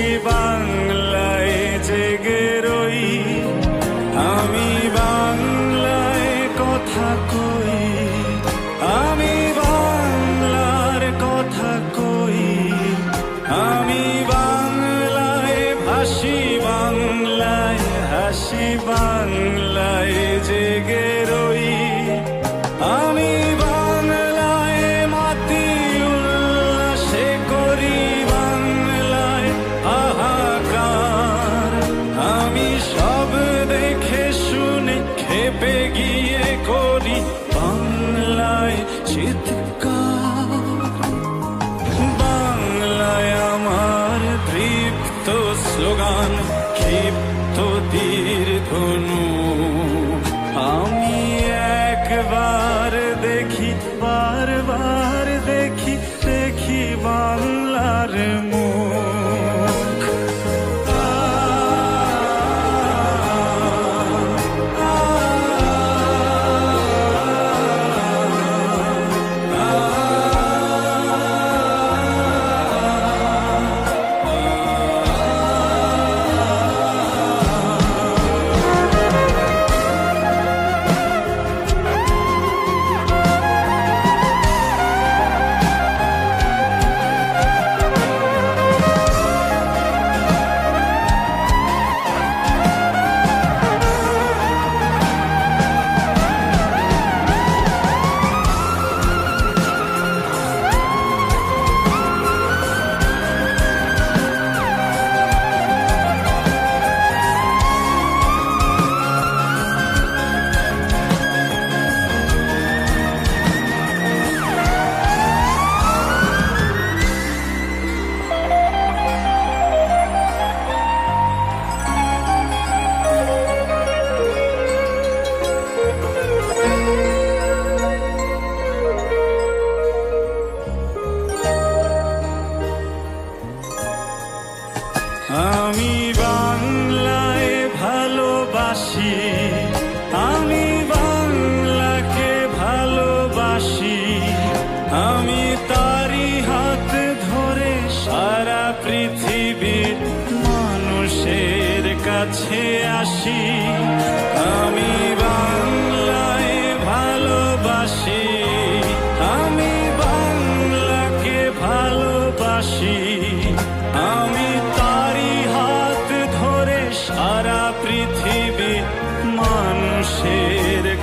Bang one. 心。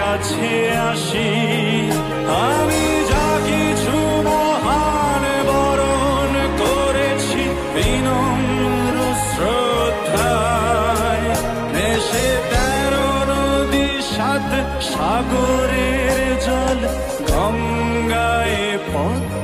কাছে আসি। আমি যা কিছু মহান বরণ করেছি, বিনম্র শ্রদ্ধায়। দেশে তেরো নদী সাত সাগরের জল গঙ্গায় পদ্মায়